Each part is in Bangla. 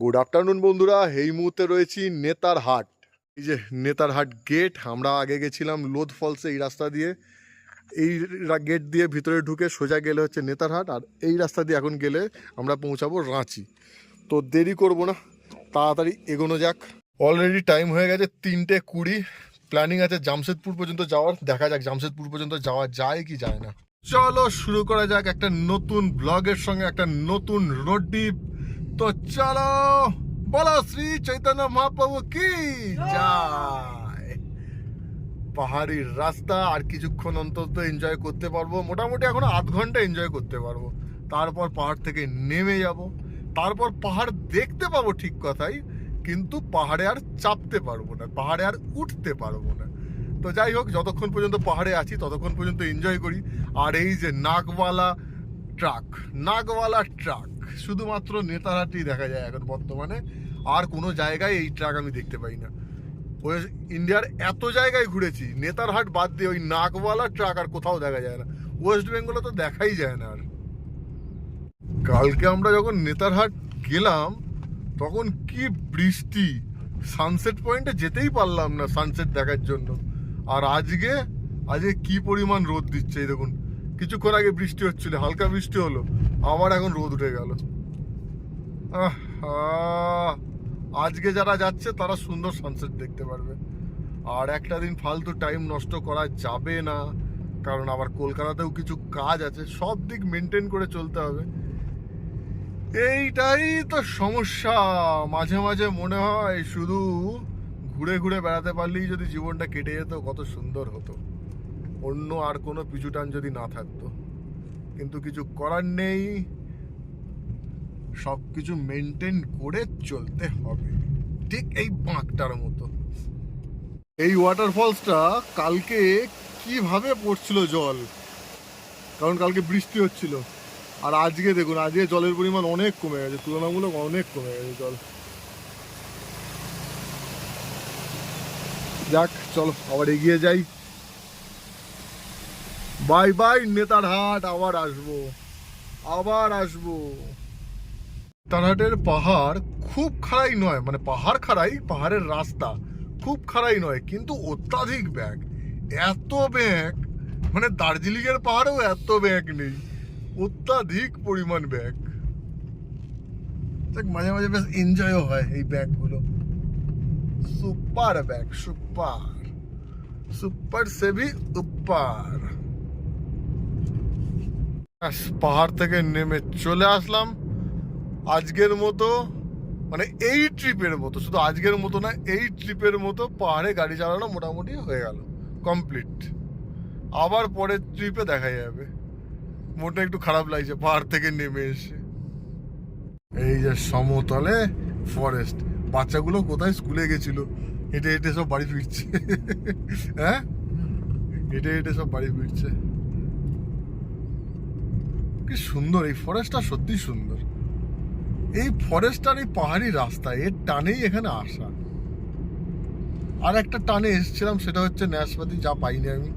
গুড আফটারনুন বন্ধুরা। এই মুহূর্তে রয়েছি নেতার হাট। এই যে নেতার হাট গেট আমরা আগে গেছিলাম লোধ ফলসে এই রাস্তা দিয়ে। এই গেট দিয়ে ভিতরে ঢুকে সোজা গেলে হচ্ছে নেতার হাট, আর এই রাস্তা দিয়ে এখন গেলে আমরা পৌঁছাবো রাঁচি। তো দেরি করব না, তাড়াতাড়ি এগোনো যাক। অলরেডি টাইম হয়ে গেছে তিনটে কুড়ি। প্ল্যানিং আছে জামশেদপুর পর্যন্ত যাওয়ার। দেখা যাক জামশেদপুর পর্যন্ত যাওয়া যায় কি যায় না। চলো শুরু করা যাক একটা নতুন ব্লগের সঙ্গে, একটা নতুন রোড ডিপ তো চলো, বলো শ্রী চৈতন্য মহাপ্রভু কি যায় পাহাড়ি রাস্তা আর কিছুক্ষণ অন্তত এনজয় করতে পারব, মোটামুটি এখন আধ ঘণ্টা এনজয় করতে পারব। তারপর পাহাড় থেকে নেমে যাব, তারপর পাহাড় দেখতে পাবো ঠিক কথাই, কিন্তু পাহাড়ে আর চাপতে পারব না, পাহাড়ে আর উঠতে পারব না। তো যাই হোক, যতক্ষণ পর্যন্ত পাহাড়ে আছি, ততক্ষণ পর্যন্ত এনজয় করি। আর এই যে নাকওয়ালা ট্রাক নাকওয়ালা ট্রাক শুধুমাত্র নেতারহাটেই দেখা যায় এখন বর্তমানে। আর কোনো জায়গায় এই ট্রাক আমি দেখতে পাই না। ওয়েস্ট ইন্ডিয়ার এত জায়গায় ঘুরেছি নেতারহাট বাদ দিয়ে ওই নাকওয়ালা ট্রাক আর কোথাও দেখা যায় না। ওয়েস্ট বেঙ্গলে তো দেখাই যায় না আর। কালকে আমরা যখন নেতারহাট গেলাম, তখন কি বৃষ্টি। সানসেট পয়েন্টে যেতেই পারলাম না সানসেট দেখার জন্য। আর আজকে আজকে কি পরিমাণ রোদ দিচ্ছে এই দেখুন। কিছুক্ষণ আগে বৃষ্টি হচ্ছিল, হালকা বৃষ্টি হলো। আবার এখন রোদ উঠে গেল। আজকে যারা যাচ্ছে, তারা সুন্দর সানসেট দেখতে পারবে। আর একটা দিন ফালতু টাইম নষ্ট করা যাবে না, কারণ আবার কলকাতাতেও কিছু কাজ আছে, সব দিক মেনটেন করে চলতে হবে। এইটাই তো সমস্যা। মাঝে মাঝে মনে হয় শুধু ঘুরে ঘুরে বেড়াতে পারলেই যদি জীবনটা কেটে যেত, কত সুন্দর হতো। অন্য আর কোনো পিছুটান যদি না থাকতো। কিন্তু কিছু করার নেই। সব কিছু মেনটেন করে চলতে হবে। ঠিক এই বাঁকটার মতো। এই ওয়াটারফলসটা কালকে কীভাবে পড়ছিল জল? কারণ কালকে বৃষ্টি হচ্ছিল। আর আজকে দেখুন, আজকে জলের পরিমাণ অনেক কমে গেছে, তুলনামূলক অনেক কমে গেছে জল। যাক, চলো আবার এগিয়ে যাই। বাই বাই নেতার হাট, আবার আসব। আবার আসব। নেতারহাটের পাহাড় খুব খাড়াই নয় মানে পাহাড় খাড়াই, পাহাড়ের রাস্তা খুব খাড়াই নয়, কিন্তু অত্যাধিক ব্যাগ। এত ব্যাগ মানে দার্জিলিং এর পাহাড়েও এত ব্যাগ নেই, অত্যাধিক পরিমাণ ব্যাগ। দেখ, মাঝে মাঝে বেশ এনজয়ও হয় এই ব্যাগগুলো। Super bag, super. সুপার সে ভি উপার। পাহাড় থেকে নেমে চলে আসলাম। আজকের মতো মানে এই ট্রিপের মতো, শুধু আজকের মতো না, এই ট্রিপের মতো পাহাড়ে গাড়ি চালানো মোটামুটি হয়ে গেল কমপ্লিট আবার পরের ট্রিপে দেখা যাবে। মোটা একটু খারাপ লাগছে, পাহাড় থেকে নেমে এসে। এই যে সমতলে ফরেস্ট বাচ্চাগুলো কোথায়? স্কুলে গেছিল। হেঁটে হেঁটে সব বাড়ি ফিরছে। হ্যাঁ? হেঁটে হেঁটে সব বাড়ি ফিরছে। কি সুন্দর, এই ফরেস্টটা সত্যি সুন্দর। এই ফরেস্টটার এই পাহাড়ি রাস্তা, এর টানেই এখানে আসা। আর একটা টানে এসেছিলাম, সেটা হচ্ছে ন্যাসপাতি, যা পাইনি আমি।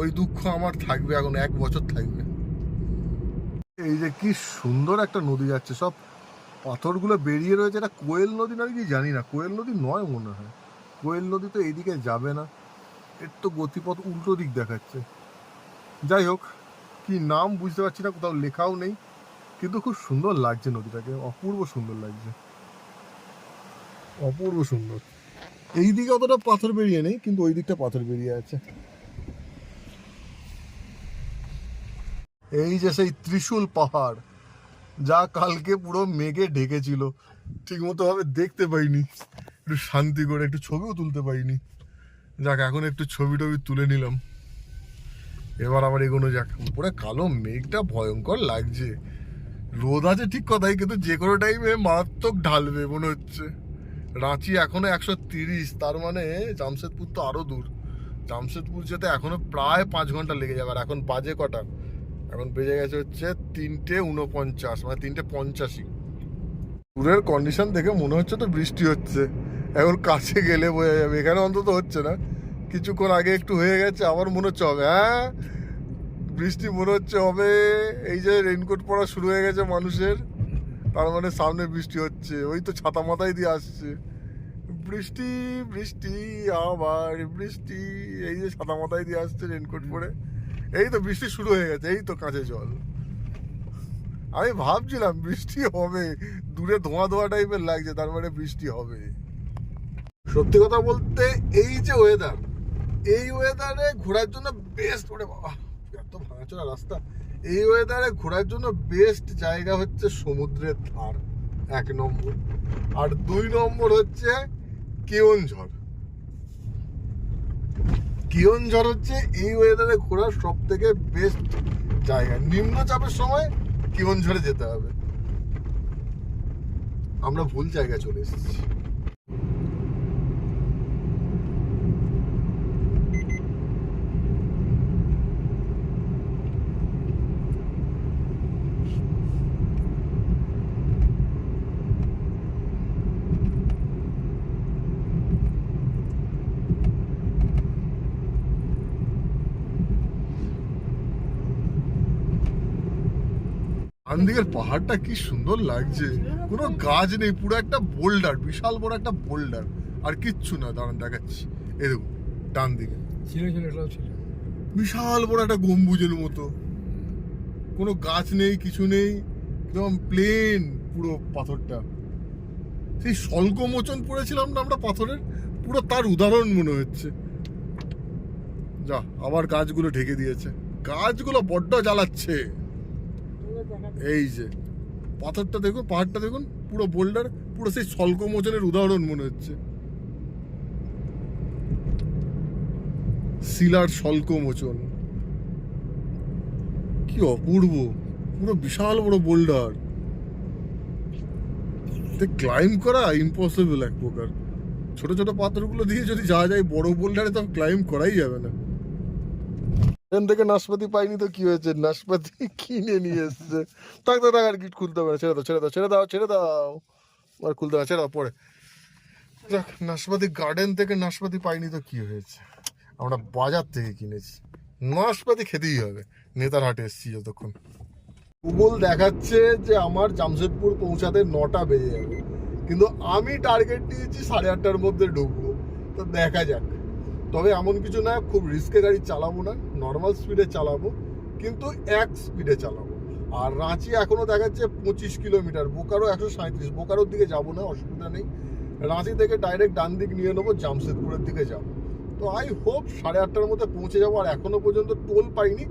ওই দুঃখ আমার থাকবে এখন, এক বছর থাকবে। এই যে কি সুন্দর একটা নদী যাচ্ছে, সব পাথরগুলো বেরিয়ে রয়েছে। এটা কোয়েল নদী না কি জানি না, কোয়েল নদী নয় মনে হয়। কোয়েল নদী তো এইদিকে যাবে না, এর তো গতিপথ উল্টো দিক দেখাচ্ছে। যাই হোক কি নাম বুঝতে পারছি না, কোথাও লেখাও নেই, কিন্তু খুব সুন্দর লাগছে নদীটাকে, অপূর্ব সুন্দর লাগছে। অপূর্ব সুন্দর। এই দিকে অতটা পাথর বেরিয়ে নেই, কিন্তু ওই দিকটা পাথর বেরিয়ে আছে। এই যে সেই ত্রিশূল পাহাড়, যা কালকে পুরো মেঘে ঢেকেছিল ঠিক মতো ভাবে দেখতে পাইনি। একটু শান্তি করে একটু ছবিও তুলতে পাইনি যাক, এখন একটু ছবি টবি তুলে নিলাম। এবার আবার এগোনো যাক। পুরো কালো মেঘটা ভয়ঙ্কর লাগছে। রোদ আছে ঠিক কথাই, কিন্তু যে কোনো টাইমে মারাত্মক ঢালবে মনে হচ্ছে। রাঁচি এখনও একশো তিরিশ, তার মানে জামশেদপুর তো আরও দূর। জামশেদপুর যেতে এখনও প্রায় পাঁচ ঘণ্টা লেগে যাবে, আর এখন বাজে কটা? এখন বেজে গেছে হচ্ছে তিনটে উনপঞ্চাশ মানে তিনটে পঞ্চাশি দূরের কন্ডিশন দেখে মনে হচ্ছে তো বৃষ্টি হচ্ছে। এখন কাছে গেলে বোঝা যাবে, এখানে অন্তত হচ্ছে না। কিছুক্ষণ আগে একটু হয়ে গেছে আবার মনে হচ্ছে হবে হ্যাঁ? বৃষ্টি মনে হচ্ছে হবে, এই যে রেনকোট পরা শুরু হয়ে গেছে মানুষের, তার মানে সামনে বৃষ্টি হচ্ছে, ওই তো ছাতা মাথায় দিয়ে আসছে। বৃষ্টি বৃষ্টি, আবার বৃষ্টি, এই যে ছাতা মাথায় দিয়ে আসছে রেনকোট পরে। এই তো বৃষ্টি শুরু হয়ে গেছে, এই তো কাঁচে জল। আমি ভাবছিলাম বৃষ্টি হবে, দূরে ধোঁয়া ধোঁয়া টাইপের লাগছে, তার মানে বৃষ্টি হবে। সত্যি কথা বলতে এই যে ওয়েদার এই ওয়েদারে ঘোরার জন্য বেস্ট ওরে বাবা, এত ভাঙাচোরা রাস্তা। এই ওয়েদারে ঘোরার জন্য বেস্ট জায়গা হচ্ছে সমুদ্রের ধার, এক নম্বর। আর দুই নম্বর হচ্ছে কেওনঝড়। কেওনঝড় হচ্ছে এই ওয়েদারে ঘোরার সব থেকে বেস্ট জায়গা। নিম্নচাপের সময় কেওনঝড়ে যেতে হবে। আমরা ভুল জায়গায় চলে এসেছি। আন্দিকের পাহাড়টা কি সুন্দর লাগছে। কোনো গাছ নেই পুরো একটা বোল্ডার বিশাল বড় একটা বোল্ডার আর কিচ্ছু না দাঁড়ান দেখাচ্ছি। এই দেখুন ডান দিকে। ছিল ছিল এটাও ছিল। বিশাল বড় একটা গম্বুজের মতো। কোনো গাছ নেই কিছু নেই একদম প্লেন পুরো পাথরটা। সেই স্বল্পমোচন পড়েছিলাম না আমরা পাথরের? পুরো তার উদাহরণ মনে হচ্ছে। যা আবার গাছগুলো ঢেকে দিয়েছে। গাছগুলো বড্ড জ্বালাচ্ছে। এই যে, পাথরটা দেখুন, পাহাড়টা দেখুন, পুরো বোল্ডার পুরো সেই স্বল্পমোচনের উদাহরণ মনে হচ্ছে। শিলার স্বল্পমোচন কি অপূর্ব, পুরো বিশাল বড় বোল্ডার ক্লাইম করা ইম্পসিবল এক প্রকার। ছোট ছোট পাথরগুলো দিয়ে যদি যাওয়া যায়, বড় বোল্ডারে তো ক্লাইম করাই যাবে না। এখান থেকে নাশপাতি পাইনি তো কি হয়েছে? নাশপাতি কিনে নিয়ে এসছে। থাক থাক আর গিট খুলতে হবে ছেড়ে দাও ছেড়ে দাও ছেড়ে দাও ছেড়ে দাও। আর খুলতে হবে ছেড়ে দাও, পরে। যাক, নাশপাতি গার্ডেন থেকে নাশপাতি পাইনি তো কি হয়েছে? আমরা বাজার থেকে কিনেছি। নাশপাতি খেতেই হবে। নেতার হাটে এসছি যতক্ষণ। গুগল দেখাচ্ছে যে আমার জামশেদপুর পৌঁছাতে নটা বেজে যাবে। কিন্তু আমি টার্গেট দিয়েছি সাড়ে আটটার মধ্যে ঢুকবো। তো দেখা যাক। তবে এমন কিছু না, খুব রিস্কে গাড়ি চালাবো না। নর্মাল স্পিডে চালাবো, কিন্তু এক স্পিডে চালাবো। আর রাঁচি এখনও দেখাচ্ছে পঁচিশ কিলোমিটার, বোকারো একশো সাঁত্রিশ বোকারোর দিকে যাব না, অসুবিধা নেই। রাঁচি থেকে ডাইরেক্ট ডান দিক নিয়ে নেব, জামশেদপুরের দিকে যাব। তো আই হোপ সাড়ে আটটার মধ্যে পৌঁছে যাব, আর এখনও পর্যন্ত টোল পাইনি,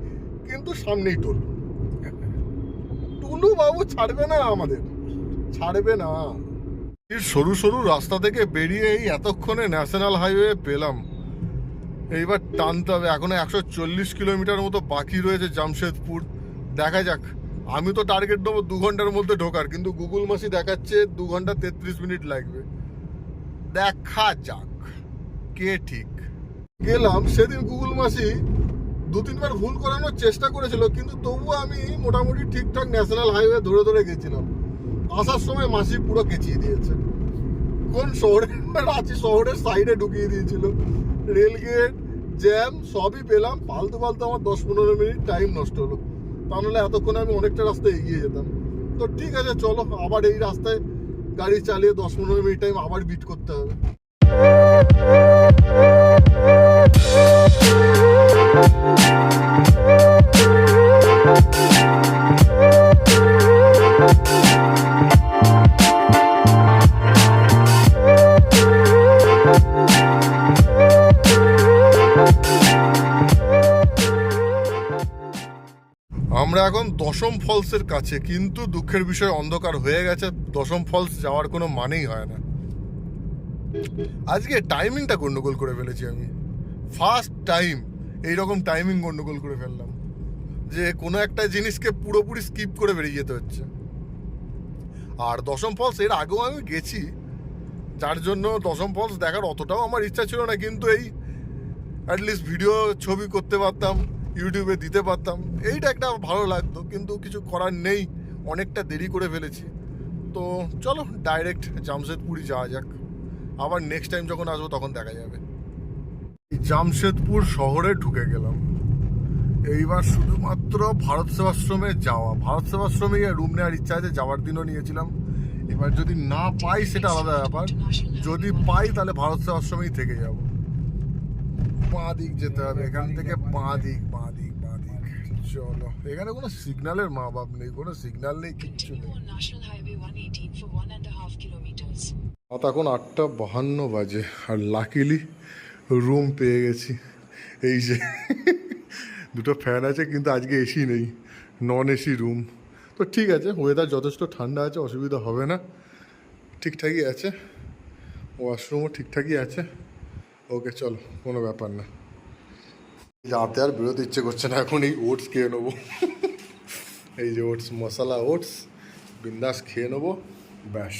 কিন্তু সামনেই টোল। টুলু বাবু ছাড়বে না আমাদের, ছাড়বে না। সরু সরু রাস্তা থেকে বেরিয়ে এই এতক্ষণে ন্যাশনাল হাইওয়ে পেলাম। এইবার টানতে হবে। এখনও একশো চল্লিশ কিলোমিটার মতো বাকি রয়েছে জামশেদপুর। দেখা যাক। আমি তো টার্গেট নেব দু ঘণ্টার মধ্যে ঢোকার, কিন্তু গুগল মাসি দেখাচ্ছে দু ঘণ্টা তেত্রিশ মিনিট লাগবে। দেখা যাক। কে ঠিক? গেলাম। সেদিন গুগল মাসি দু তিনবার ভুল করানোর চেষ্টা করেছিল, কিন্তু তবুও আমি মোটামুটি ঠিকঠাক ন্যাশনাল হাইওয়ে ধরে ধরে গেছিলাম। আসার সময় মাসি পুরো কেচিয়ে দিয়েছে। কোন শহরে? রাঁচি শহরের সাইডে ঢুকিয়ে দিয়েছিল। রেলগেট জ্যাম, সবই পেলাম। পালতে পালতে আমার দশ পনেরো মিনিট টাইম নষ্ট হলো। তা নাহলে এতক্ষণে আমি অনেকটা রাস্তায় এগিয়ে যেতাম। তো ঠিক আছে, চলো, আবার এই রাস্তায় গাড়ি চালিয়ে দশ পনেরো মিনিট টাইম আবার বিট করতে হবে। দশম ফলসের কাছে, কিন্তু দুঃখের বিষয় অন্ধকার হয়ে গেছে, দশম ফলস যাওয়ার কোনো মানেই হয় না। আজকে টাইমিংটা গন্ডগোল করে ফেলেছি আমি। ফার্স্ট টাইম এইরকম টাইমিং গন্ডগোল করে ফেললাম, যে কোনো একটা জিনিসকে পুরোপুরি স্কিপ করে বেরিয়ে যেতে হচ্ছে। আর দশম ফলস এর আগেও আমি গেছি, যার জন্য দশম ফলস দেখার অতটাও আমার ইচ্ছা ছিল না, কিন্তু এই অ্যাটলিস্ট ভিডিও ছবি করতে পারতাম। ইউটিউবে দিতে পারতাম। এইটা একটা ভালো লাগতো, কিন্তু কিছু করার নেই। অনেকটা দেরি করে ফেলেছি। তো চলো ডাইরেক্ট জামশেদপুরই যাওয়া যাক। আবার নেক্সট টাইম যখন আসব তখন দেখা যাবে। জামশেদপুর শহরে ঢুকে গেলাম। এইবার শুধুমাত্র ভারত সেবাশ্রমে যাওয়া। ভারত সেবাশ্রমে রুম নেওয়ার ইচ্ছা আছে, যাওয়ার দিনও নিয়েছিলাম। এবার যদি না পাই সেটা আলাদা ব্যাপার। যদি পাই তাহলে ভারত সেবাশ্রমেই থেকে যাব। বাঁ দিক যেতে হবে, এখান থেকে বাঁ দিক বাঁ দিক বাঁ দিক। চলো, এখানে কোনো সিগন্যালের মা বাপ নেই, কোনো সিগন্যাল নেই, কিচ্ছু নেই। Continue on National Highway 118 for one and a half kilometers. রাত এখন আটটা বাহান্ন বাজে, আর লাকিলি রুম পেয়ে গেছি। এই যে, দুটো ফ্যান আছে, কিন্তু আজকে এসি নেই নন এসি রুম তো ঠিক আছে ওয়েদার যথেষ্ট ঠান্ডা আছে, অসুবিধা হবে না। ঠিকঠাকই আছে ওয়াশরুমও ঠিকঠাকই আছে। ওকে চলো, কোনো ব্যাপার না। আপনি আর বেরোতে ইচ্ছে করছে না এখন এই ওটস খেয়ে নেব। এই যে ওটস মশলা ওটস বিন্দাস খেয়ে নেব, ব্যাস।